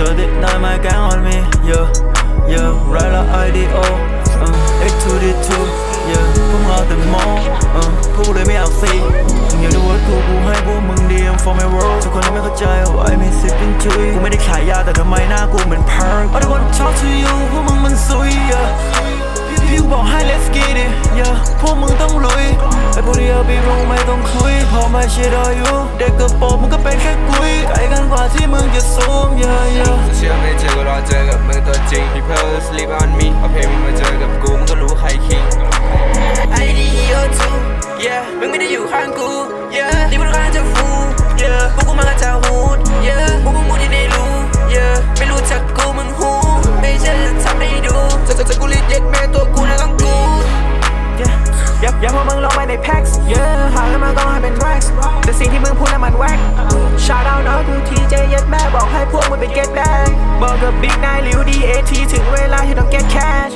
sure that not my gang on me yeah yeah right like IDO uh, X to the two yeah พวกเราแต่มองเออพวกเลยไม่อาซีมึงอยาดูว่ากูกูให้พวกมึงดี I'm for my world ทุกคนยังไม่เข้าใจว่า I miss it in จุยกูไม่ได้ขายยาแต่ทำไมหน้ากูเหมือน perk I don't wanna talk to you พวกมึงมันซุย yeah พี่กูบอกให้ let's get it yeah พวกมึงต้องลุยไอ้พวกนี้เอาไปรู้ไม่ต้องคุยพอมาเชียร์อยู่เด็กกระโปรงมึงก็เป็นแค่กุยไกลกันกว่าที่มึงจะซูม yeah yeah sleep on me เอาเพลงมึงมาเจอกับกูมึงก็รู้ใครคิง IDEO 2 yeah มึงไม่ได้อยู่ข้างกู yeah นี่มึงข้างจะฟู yeah พวกกูมากันจากฮูด yeah พวกมึงมูที่ได้รู้ yeah ไม่รู้จักกูมึงหูไม่ใช่จะทำให้ดูจะจะจะกูรีดเย็ดแม่ตัวกูนะต้องกู yeah อย่าอย่าพวกมึงลงไปในแพ็กซ์ yeah หาแล้วมันก็ให้เป็นแร็กซ์แต่สิ่งที่มึงพูด นั้นมันแว็กชาดาวน้องกูทีเจยัดแม่บอกให้พวกมึงไปเก็ตแบงบอกกับบิ๊กนายหลิว DAT ถึงเวลาที่ต้องเก็ตแคช